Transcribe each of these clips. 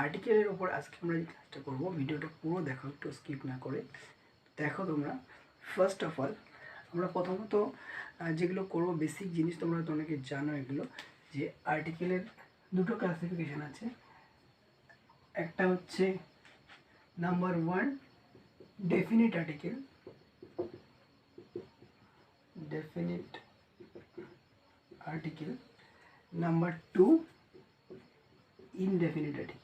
আর্টিকেলের ওপর আজকে আমরা যে কাজটা করব, ভিডিওটা পুরো দেখো, একটু স্কিপ না করে। দেখো তোমরা ফার্স্ট অফ অল আমরা প্রথমত যেগুলো করব বেসিক জিনিস তোমরা তো অনেকে জানো এগুলো, যে আর্টিকেলের দুটো ক্লাসিফিকেশন আছে। একটা হচ্ছে number one definite article definite article number two indefinite article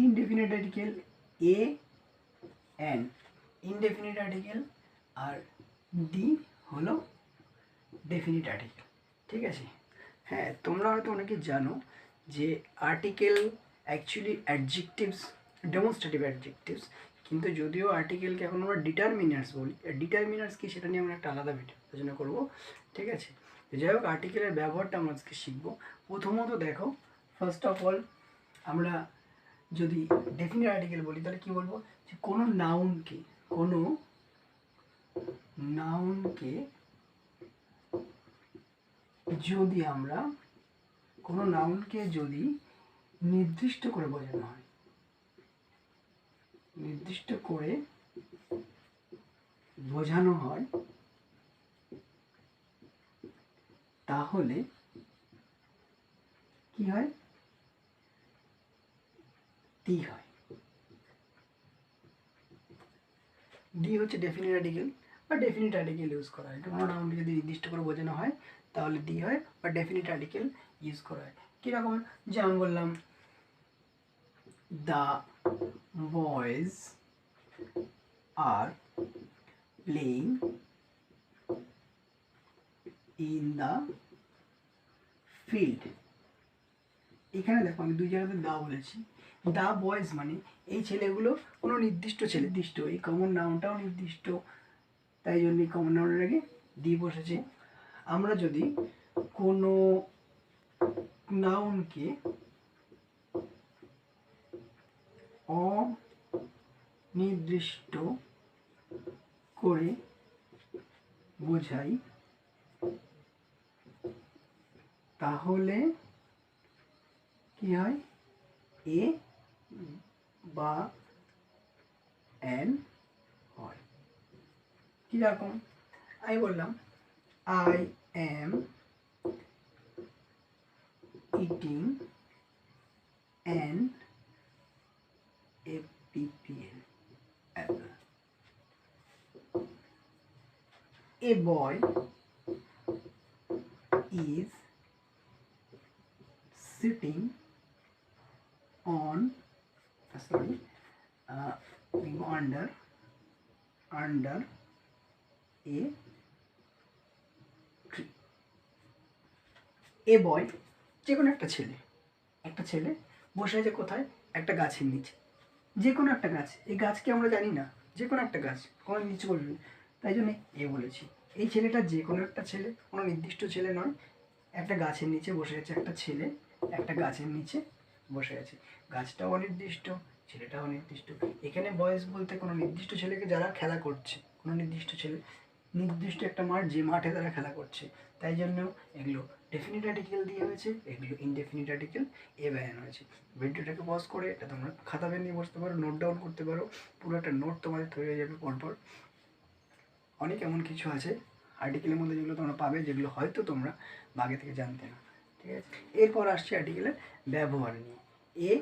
indefinite article a and indefinite article আর ডি হলো ডেফিনিট আর্টিকেল ঠিক আছে? হ্যাঁ তোমরা হয়তো অনেকে জানো যে article actually adjectives demonstrative adjectives কিন্তু যদিও আর্টিকেলকে এখন আমরা ডিটারমিনার্স বলি ডিটারমিনার্স কি সেটা নিয়ে আমরা একটা আলাদা ভিডিও আলোচনা করব, ঠিক আছে? যাই হোক আর্টিকেলের ব্যবহারটা আমরা আজকে শিখব। প্রথমত দেখো ফার্স্ট অফ অল আমরা যদি ডেফিনিট আর্টিকেল বলি, তাহলে কি বলব? যে কোনো নাউনকে কোনো নাউনকে যদি আমরা, কোনো নাউনকে যদি নির্দিষ্ট করে বোঝানো হয়, নির্দিষ্ট করে বোঝানো হয়, তাহলে কি হয়? ডি হয়। ডি হচ্ছে ডেফিনিট আর্টিকেল বা ডেফিনিট আর্টিকেল ইউজ করা হয়। কোনো নাউনকে যদি নির্দিষ্ট করে বোঝানো হয়, তাহলে ডি হয় বা ডেফিনিট আর্টিকেল ইউজ করা হয়। কীরকম যেমন বললাম the boys are playing in the field. এখানে দেখো আমি দুই জায়গাতে দা বলেছি। দা বয়েজ মানে এই ছেলেগুলো কোনো নির্দিষ্ট ছেলে, নির্দিষ্ট। এই কমন নাউনটাও নির্দিষ্ট। তাই জন্য এই কমন নাউনের আগে দি বসেছে। আমরা যদি কোনো নাউনকে অনির্দিষ্ট করে বোঝাই, তাহলে কি হয়? এ বা এন হয়। কীরকম? আমি বললাম, I am eating an APPL apple. A boy is sitting on uh, sorry uh, under under a tree. A boy যে কোনো একটা ছেলে একটা ছেলে বসে আছে কোথায়? একটা গাছের নিচে। যে কোনো একটা গাছ। এই গাছকে আমরা জানি না? যে কোনো একটা গাছ। কোনো নিচে বলবি। তাই জন্য এ বলেছি। এই ছেলেটা যে কোনো একটা ছেলে কোনো নির্দিষ্ট ছেলে নয় একটা গাছের নিচে বসে আছে একটা ছেলে একটা গাছের নিচে বসে আছে। গাছটাও অনির্দিষ্ট, ছেলেটাও অনির্দিষ্ট। এখানে বয়স বলতে কোনো নির্দিষ্ট ছেলেকে যারা খেলা করছে, কোনো নির্দিষ্ট ছেলে, নির্দিষ্ট একটা মাঠ যে মাঠে তারা খেলা করছে। তাই জন্য এগুলো ডেফিনিট আর্টিকেল দিয়ে হয়েছে, এগুলো ইনডেফিনিট আর্টিকেল এ ব্যয়ন হয়েছে। ভিডিওটাকে পজ করে এটা তোমরা খাতা পেন নিয়ে বসতে পারো নোট ডাউন করতে পারো, পুরো একটা নোট তোমাদের তৈরি হয়ে যাবে পরপর। অনেক এমন কিছু আছে আর্টিকেলের মধ্যে যেগুলো তোমরা পাবে, যেগুলো হয়তো তোমরা আগে থেকে জানতে না। ঠিক আছে? এরপর আসছে আর্টিকেলের ব্যবহার নিয়ে। এ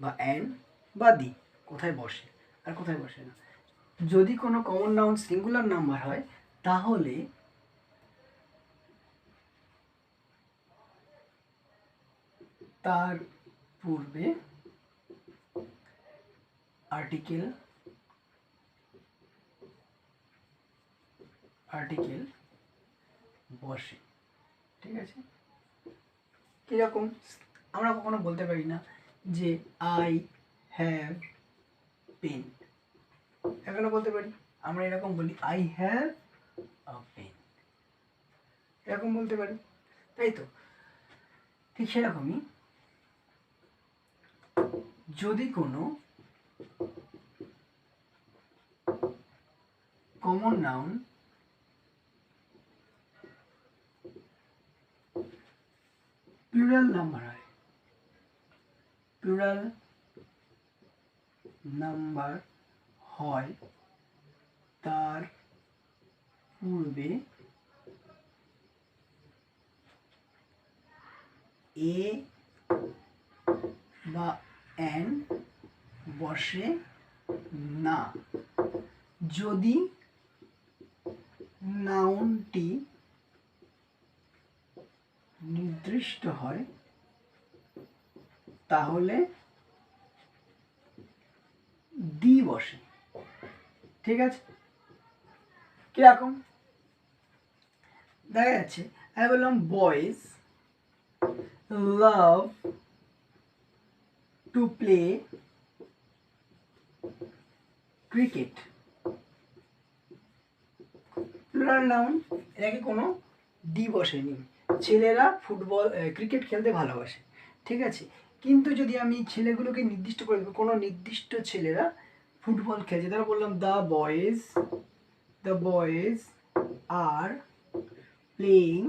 বা অ্যান বা দি কোথায় বসে? আর কোথায় বসে না? যদি কোনো কমন নাউন সিঙ্গুলার নাম্বার হয়, তাহলে তার পূর্বে আর্টিকেল আর্টিকেল বসে। ঠিক আছে? কীরকম আমরা কখনো বলতে পারি না যে আই হ্যাভ পেন এখনও বলতে পারি, আমরা এরকম বলি আই হ্যাভ আ পেন এরকম বলতে পারি, তাই তো? ঠিক সেরকমই, যদি কোনো কমন নাউন প্লুরাল নাম্বার হয় প্লুরাল নাম্বার হয় তার পূর্বে এ বা এন বসে না। যদি নাউনটি নির্দিষ্ট হয়, তাহলে দি বসে। ঠিক আছে? কীরকম? দেখা যাচ্ছে, আমি বললাম boys love to play cricket plural noun এটাকে কোনো ডি বসেনি। ছেলেরা ফুটবল ক্রিকেট খেলতে ভালোবাসে, ঠিক আছে? কিন্তু যদি আমি ছেলেগুলোকে নির্দিষ্ট করে দেবো, কোনো নির্দিষ্ট ছেলেরা ফুটবল খেলছে, তারা বললাম the boys the boys are playing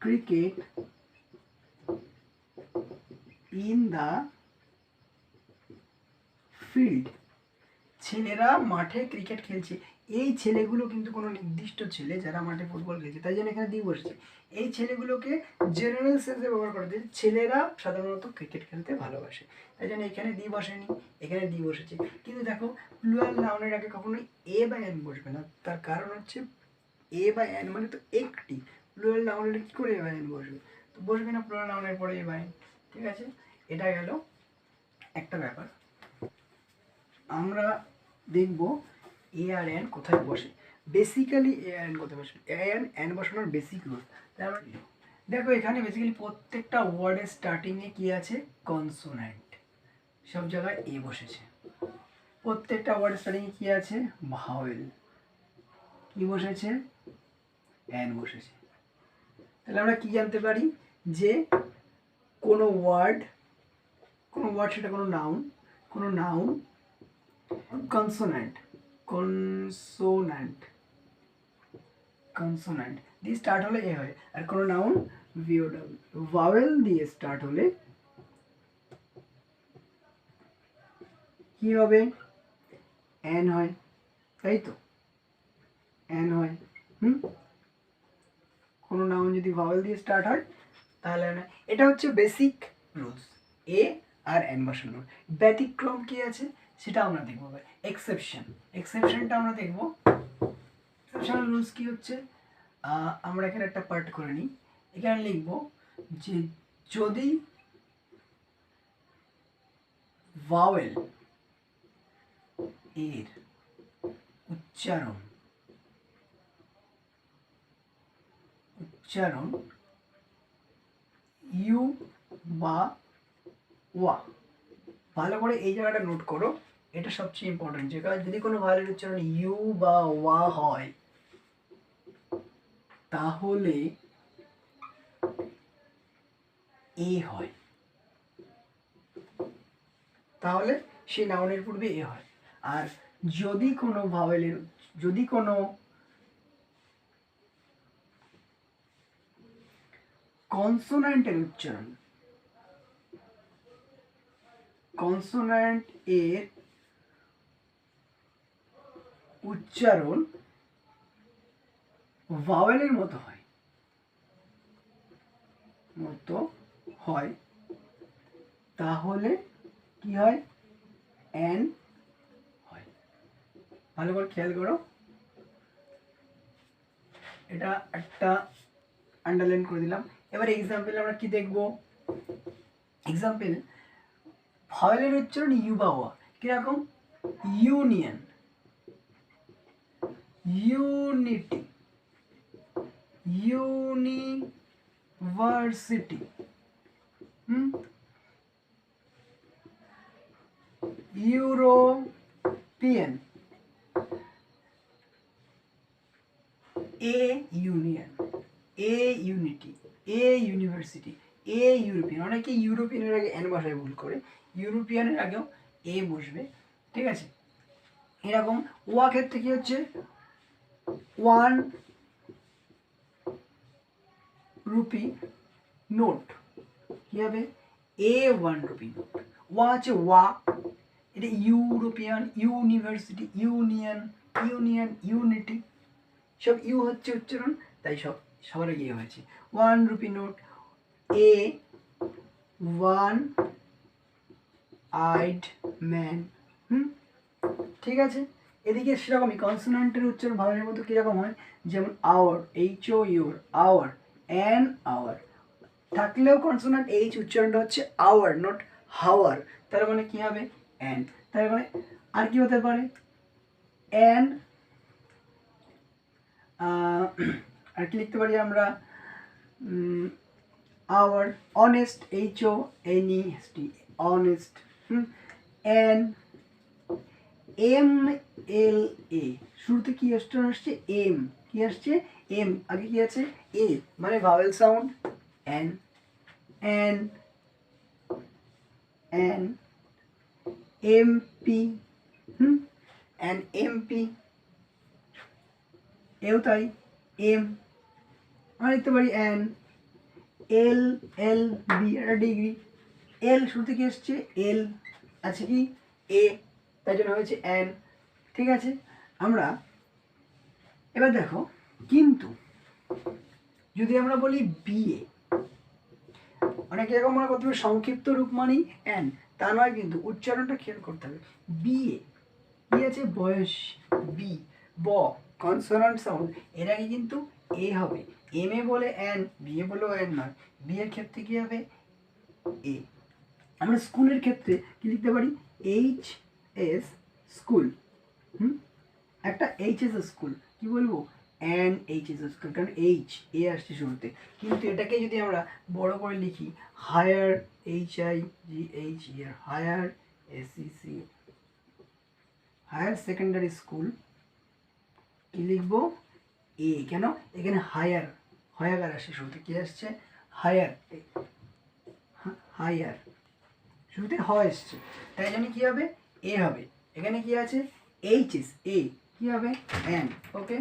cricket in the field ছেলেরা মাঠে ক্রিকেট খেলছে। এই ছেলেগুলো কিন্তু কোনো নির্দিষ্ট ছেলে যারা মাঠে ফুটবল খেলছে, তাই জন্য এখানে দিয়ে বসেছে এই ছেলেগুলোকে জেনারেল সেন্সে ব্যবহার করে যে ছেলেরা সাধারণত ক্রিকেট খেলতে ভালোবাসে। তাই জন্য এখানে দি বসেনি এখানে দি বসেছে কিন্তু দেখো প্লুরাল নাউনের আগে কখনোই এ বা এন বসবে না। তার কারণ হচ্ছে এ বা এন মানে তো একটি। প্লুরাল নাউনের কী করে এ বা এন বসবে? তো বসবে না প্লুরাল নাউনের পরে এ বা এন ঠিক আছে? এটা গেল একটা ব্যাপার। আমরা দেখব এ আর এন কোথায় বসে? বেসিক্যালি এ আর এন কোথায় বসে? এ এন এন বসানোর বেসিক রুল দেখো এখানে বেসিক্যালি প্রত্যেকটা ওয়ার্ডের স্টার্টিংয়ে কি আছে? কনসোন্যান্ট সব জায়গায় এ বসেছে। প্রত্যেকটা ওয়ার্ডের স্টার্টিংয়ে কি আছে? ভাওয়েল কি বসেছে? এন বসেছে। তাহলে আমরা কি জানতে পারি? যে কোনো ওয়ার্ড কোনো ওয়ার্ড সেটা কোনো নাউন কোনো নাউন কনসোন্যান্ট কনসোন্যান্ট কনসোন্যান্ট দিয়ে স্টার্ট হলে এ হয়। আর কোনো নাউন ভিওডাবল ভাওয়েল দিয়ে স্টার্ট হলে কি হবে? এন হয়। তাই তো? এন হয়। হুম? কোনো নাউন যদি ভাওয়েল দিয়ে স্টার্ট হয়, তাহলে না এটা হচ্ছে basic rules a R an বসানোর। ব্যতিক্রম কি আছে? সেটা আমরা দেখব এক্সেপশন এক্সেপশনটা আমরা দেখব। এক্সেপশনাল রুলস কি হচ্ছে? আমরা এখানে একটা পার্ট করে নিই। এখানে লিখব যে যদি ভাওয়েল এর উচ্চারণ উচ্চারণ ইউ বা ওয়া, ভালো করে এই জায়গাটা নোট করো। এটা সবচেয়ে ইম্পর্টেন্ট জায়গা যদি কোনো ভাইলের উচ্চারণ ইউ বা ওয়া হয়, তাহলে এ হয়। তাহলে সেই নাউনের পূর্বে এ হয়। আর যদি কোনো ভাওয়েলের যদি কোনো কনসোন্যান্টের উচ্চারণ কনসোন্যান্ট এর উচ্চারণ ভাওয়েলের মতো হয়। মতো হয়। তাহলে কি হয়? অ্যান হয়। ভালো করে খেয়াল করো। এটা একটা আন্ডারলাইন করে দিলাম। এবার এক্সাম্পল আমরা কি দেখব? এক্সাম্পল ভয়েলের উচ্চারণ ইউ বা ওয়া কীরকম? Union unity university hmm European a union a unity a university a European অনেকে ইউরোপিয়ানের আগে এন ভাষায় ভুল করে। ইউরোপিয়ানের আগেও এ বসবে। ঠিক আছে? এরকম ওয়া ক্ষেত্রে কি হচ্ছে ওয়ান রুপি নোট কী হবে এ ওয়ান রুপি নোট ওয়া আছে ওয়া এটা European university union union unity সব ইউ হচ্ছে উচ্চারণ, তাই সব, সবার ইয়ে হয়েছে। One rupee note a one eyed man hmm? ঠিক আছে? এদিকে সেরকমই কনসোনান্টের উচ্চারণ ভাবের মতো কীরকম হয়? যেমন hour H O U R hour an থাকলেও কনসোনান্ট এইচ উচ্চারণটা হচ্ছে আওয়ার নট হাওয়ার তার মানে কী হবে? অ্যান তার মানে আর কি হতে পারে? অ্যান আর কি লিখতে পারি আমরা? Hour honest H O N E T honest an M L A শুরুতে কি আসছে? আসছে এম কি আসছে? এম আগে কি আছে? এ মানে vowel sound N N N M P hmm? N M P এও তাই। এম আমরা লিখতে পারি এন এল এল বি একটা ডিগ্রি এল শুরুতে কি এসছে এল আছে কি? এ তাই জন্য হয়েছে এন ঠিক আছে? আমরা, এবার দেখো, কিন্তু যদি আমরা বলি বিএ অনেক এরকম মনে করতে হবে সংক্ষিপ্ত রূপ মানেই এন তা নয় কিন্তু উচ্চারণটা খেয়াল করতে হবে। বিএ কি আছে? বয়স বি ব কনসোনান্ট সাউন্ড এর আগে কিন্তু এ হবে। এম এ বলে এন বি এ বলেও এন নয়। বি এর ক্ষেত্রে কি হবে? এ আমরা স্কুলের ক্ষেত্রে কি লিখতে পারি? H S school hmm? একটা এইচ এস স্কুল কি বলব? অ্যান এইচ এস স্কুল কারণ এইচ এ আসছে শুরুতে। কিন্তু এটাকে যদি আমরা বড় করে লিখি higher H I G H E R higher ACC higher secondary school কি লিখব? এ কেন? এখানে হায়ার হায়ার আসছে শুরুতে, কি আসছে? হায়ার হায়ার শুরুতে হ এসছে তাই জন্য কি হবে? এ হবে। এখানে কি আছে? এইচ এস এ কি হবে? এন ওকে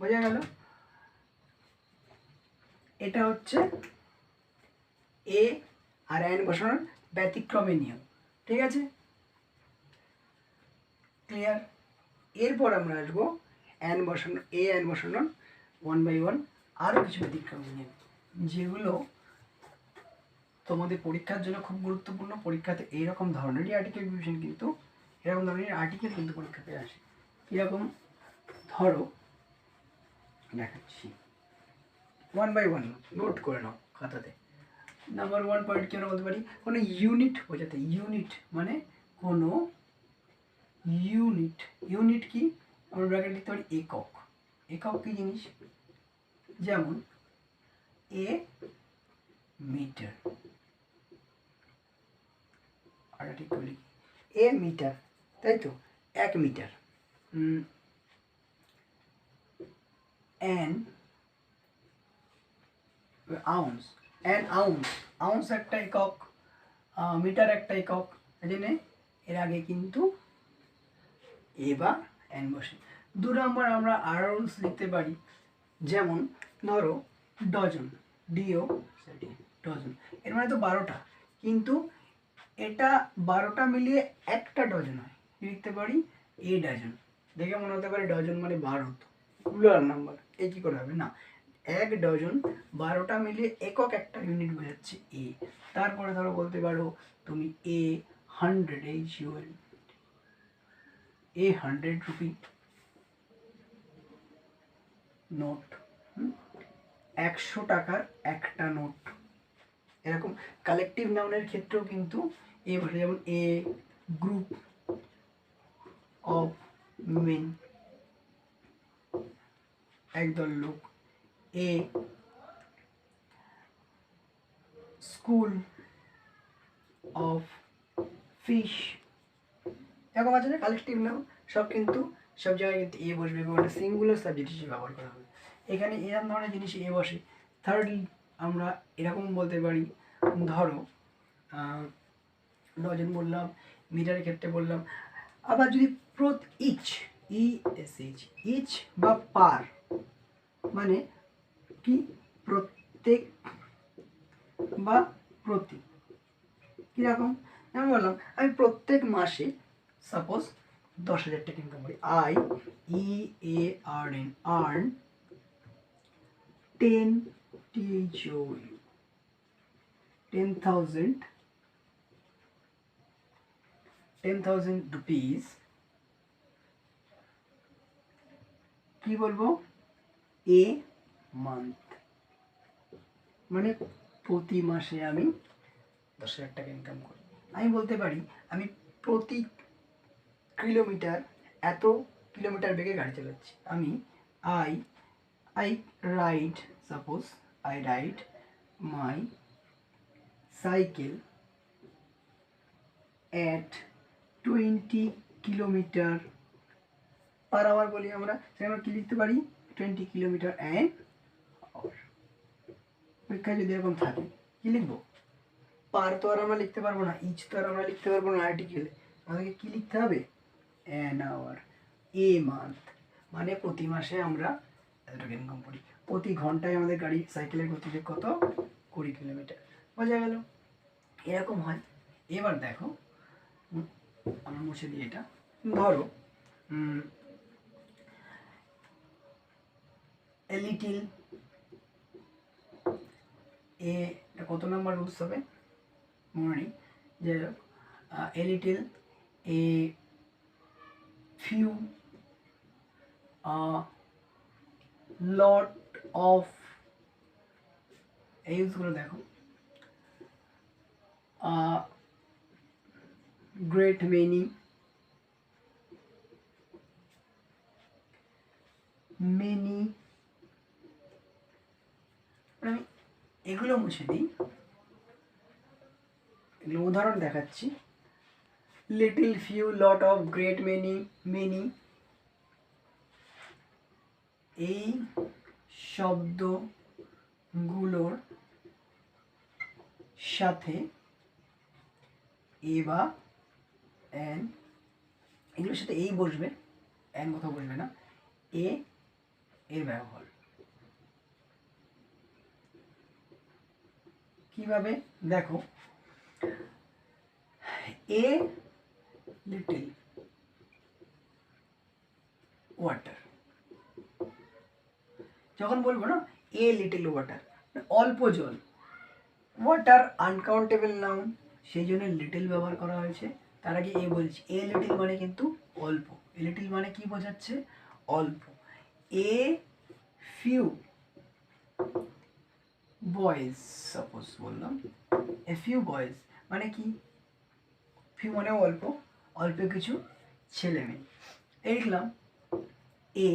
বোঝা গেল? এটা হচ্ছে এ আর এন বসানোর ব্যতিক্রমে নিয়ম। ঠিক আছে? ক্লিয়ার এরপর আমরা আসব অ্যান বসানো এ অ্যান বসানোর ওয়ান বাই ওয়ান আরও কিছু ব্যতিক্রম নিয়ম যেগুলো তোমাদের পরীক্ষার জন্য খুব গুরুত্বপূর্ণ। পরীক্ষাতে এইরকম ধরনেরই আর্টিকেল ডিভিশন কিন্তু, এরকম ধরনের আর্টিকেল কিন্তু পরীক্ষাতে আসে। কীরকম ধরো, দেখাচ্ছি। ওয়ান বাই ওয়ান নোট করে নাও খাতাতে। নাম্বার ওয়ান পয়েন্ট কি আমরা বলতে পারি? কোনো ইউনিট বোঝাতে ইউনিট মানে কোনো ইউনিট ইউনিট কি? আমরা ব্র্যাকেট লিখতে পারি একক। একক কি জিনিস? যেমন, এ মিটার। আর ঠিক করে এ মিটার, তাই তো? এক metre. Ounce. An ounce. Ounce একটা একক মিটার একটা একক জন্যে এর আগে কিন্তু এ বা এন বসে। দু নম্বর আমরা আউন্স লিখতে পারি। যেমন ধরো ডজন ডিও ডজন এর মানে তো বারোটা। কিন্তু এটা বারোটা মিলিয়ে একটা ডজন হয়। লিখতে পারি? এ ডজন দেখে মনে হতে পারে ডজন মানে বারো প্লুরাল নাম্বার এ কী করে হবে? না। এক ডজন বারোটা মিলিয়ে একক একটা ইউনিট বোঝাচ্ছে এ তারপরে ধরো বলতে পারো তুমি এ হান্ড্রেড এইচ ইউএল এ হান্ড্রেড রুপি নোট একশো টাকার একটা নোট। এরকম কালেকটিভ নাউনের ক্ষেত্রেও কিন্তু এ যেমন এ গ্রুপ অফ মেন একদল লোক। এ স্কুল অফ ফিশ এরকম আছে না কালেকটিভ নাম সব কিন্তু সব জায়গায় কিন্তু এ বসবে এবং একটা সিঙ্গুলার সাবজেক্ট হিসেবে ব্যবহার করা হবে। এখানে এরকম ধরনের জিনিস এ বসে। থার্ডলি আমরা এরকম বলতে পারি, ধরো ডজন বললাম মিটারের ক্ষেত্রে বললাম, আবার যদি প্রত each E S H each বা পার মানে কি? প্রত্যেক বা প্রতি। কীরকম? আমি বললাম, আমি প্রত্যেক মাসে সাপোজ দশ হাজার টাকা ইনকাম করি। I E A R N earn ten T H O U ten thousand ten thousand rupees কি বলব? এ মান্থ মানে প্রতি মাসে আমি দশ হাজার টাকা ইনকাম করি। আমি বলতে পারি, আমি প্রতি কিলোমিটার, এত কিলোমিটার বেগে গাড়ি চালাচ্ছি। আমি I I ride suppose I ride my cycle at twenty kilometre per hour বলি আমরা। সেখানে আমরা কী লিখতে পারি? টোয়েন্টি কিলোমিটার অ্যান্ড আওয়ার পরীক্ষায় যদি এরকম থাকে, কী লিখব? পার তো আর আমরা লিখতে পারব না ইচ তো আর আমরা লিখতে পারব না আর্টিকেলে আমাদেরকে কী লিখতে হবে? অ্যান আওয়ার এ মান্থ মানে প্রতি মাসে আমরা এতটুকু ইনকাম করি। প্রতি ঘন্টায় আমাদের গাড়ি সাইকেলের গতিবেগ কত? কুড়ি কিলোমিটার। বোঝা গেল? এরকম হয়। এবার দেখো, আমরা মুছে দিই এটা। ধরো এ লিটিল এ কত নাম্বার রুলস হবে? মনে নেই। যে a little a few, a lot of ইউজগুলো দেখো গ্রেট মেনি মেনি আমি এগুলো মুছে দিই, এগুলো উদাহরণ দেখাচ্ছি। Little few lot of great many many এই শব্দগুলোর সাথে এ বা অ্যান এগুলোর সাথে এই বসবে অ্যান কোথাও বসবে না, এ এর ব্যবহার। কীভাবে? দেখো, এ লিটিল ওয়াটার যখন বলব না এ লিটিল ওয়াটার অল্প জল ওয়াটার আনকাউন্টেবল নাউন সেই জন্য লিটিল ব্যবহার করা হয়েছে। তার আগে এ বলছি। এ লিটিল মানে কিন্তু অল্প। এ লিটিল মানে কি বোঝাচ্ছে? অল্প। এ ফিউ বয়েজ সাপোজ বললাম। এ ফিউ বয়েজ মানে কি? ফিউ মানে অল্প। অল্প কিছু ছেলে মেয়ে। এই লিখলাম এ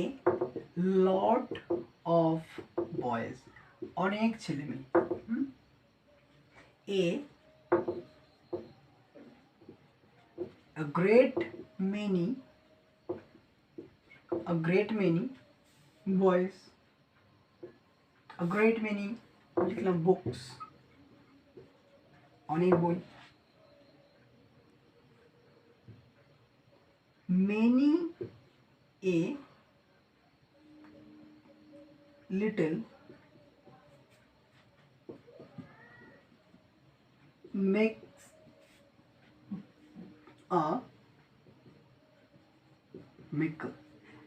লট অফ বয়েজ অনেক ছেলে মেয়ে। A a great many, a great many boys, a great many, লিখলাম বুকস অনেক বই। Many a little, makes a mickle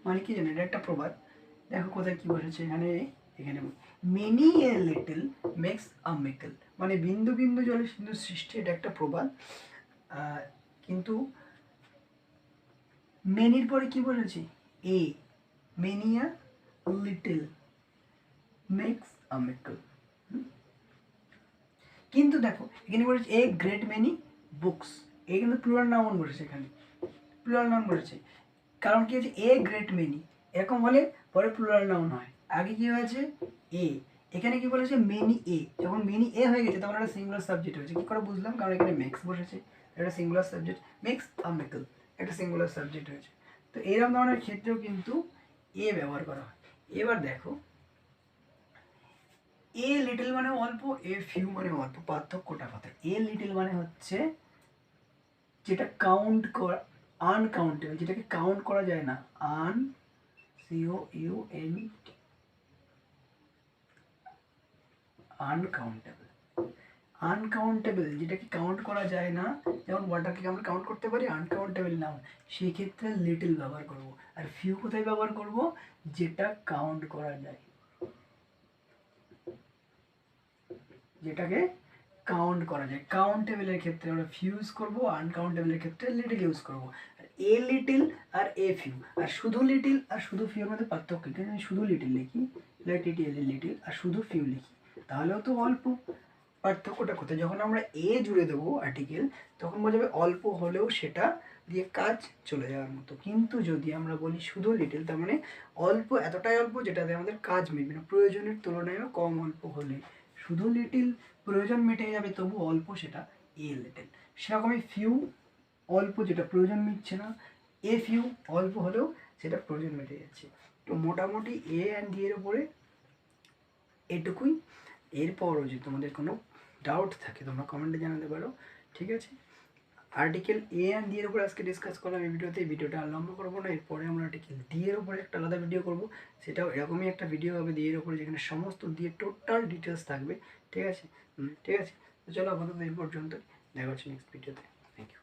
মানে কি জানেন এটা একটা প্রবাদ। দেখো কোথায় কি বসেছে, এখানে এখানে। Many a little makes a mickle মানে বিন্দু বিন্দু জলে সিন্ধু সৃষ্টি, এটা একটা প্রবাদ। কিন্তু মেনির পরে কি বলেছে? A many a little makes a কিন্তু দেখো, এখানে বলেছে এ গ্রেট মেনি বুকস এ কিন্তু প্লুরাল নাউন বলেছে এখানে। প্লুরাল নাউন বলেছে। কারণ কি হচ্ছে এ গ্রেট মেনি এরকম হলে পরে প্লুরাল নাউন হয়। আগে কি হয়েছে? এ এখানে কি বলেছে? মেনি এ যখন মেনি এ হয়ে গেছে, তখন একটা সিঙ্গুলার সাবজেক্ট হয়েছে। কি করে বুঝলাম? কারণ এখানে মেক্স বসেছে। একটা সিঙ্গুলার সাবজেক্ট মেক্স আ একটা সিঙ্গুলার সাবজেক্ট হয়েছে তো এরকম ধরনের ক্ষেত্রেও কিন্তু এ ব্যবহার করা হয়। এবার দেখো এ লিটল মানে অল্প এ ফিউ মানে অল্প, পার্থক্যটা কথা এ লিটল মানে হচ্ছে যেটা কাউন্ট করা আনকাউন্টেবল যেটাকে কাউন্ট করা যায় না un C O U N uncountable uncountable যেটাকে কাউন্ট করা যায় না, যেমন ওয়াটারকে আমরা কাউন্ট করতে পারি আনকাউন্টেবল নাও সেই ক্ষেত্রে লিটল ব্যবহার করব। আর ফিউ কোথায় ব্যবহার করব? যেটা কাউন্ট করা যায়। যেটাকে কাউন্ট করা যায়। কাউন্টেবলের ক্ষেত্রে আমরা ফিউ ইউজ করব আনকাউন্টেবলের ক্ষেত্রে লিটল ইউজ করব। A little R a few আর শুধু লিটল আর শুধু ফিউর মধ্যে পার্থক্য আমি শুধু লিটিল লিখি। লিটিল আর শুধু ফিউ লিখি। তাহলেও তো অল্প। পার্থক্যটা কোথায় যখন আমরা এ জুড়ে দেবো আর্টিকেল তখন বোঝাবে অল্প হলেও সেটা দিয়ে কাজ চলে যাওয়ার মতো। কিন্তু যদি আমরা বলি শুধু লিটল তার মানে অল্প, এতটাই অল্প যেটাতে আমাদের কাজ মিটবে না, প্রয়োজনের তুলনায়ও কম অল্প হলে। শুধু লিটিল প্রয়োজন মিটে যাবে, তবু অল্প সেটা এ লিটেল সেরকমই ফিউ অল্প যেটা প্রয়োজন মিটছে না এ ফিউ অল্প হলেও সেটা প্রয়োজন মিটে যাচ্ছে। তো মোটামুটি এ অ্যান্ড ডি এর উপরে এটুকুই। এরপরও যদি তোমাদের কোনো ডাউট থাকে, তোমরা কমেন্টে জানাতে পারো, ঠিক আছে? আর্টিকেল এ অ্যান্ড ডি এর উপর আজকে ডিসকাস করলাম এই ভিডিওতে, এই ভিডিওটা আর লম্বা করব না, এরপরে আমরা আর্টিকেল ডি এর উপরে একটা আলাদা ভিডিও করব, সেটাও এরকমই একটা ভিডিও হবে ডি এর উপরে, যেখানে সমস্ত দিয়ে টোটাল ডিটেলস থাকবে, ঠিক আছে? ঠিক আছে? চলো আপাতত এই পর্যন্ত দেখা হচ্ছে নেক্সট ভিডিওতে থ্যাংক ইউ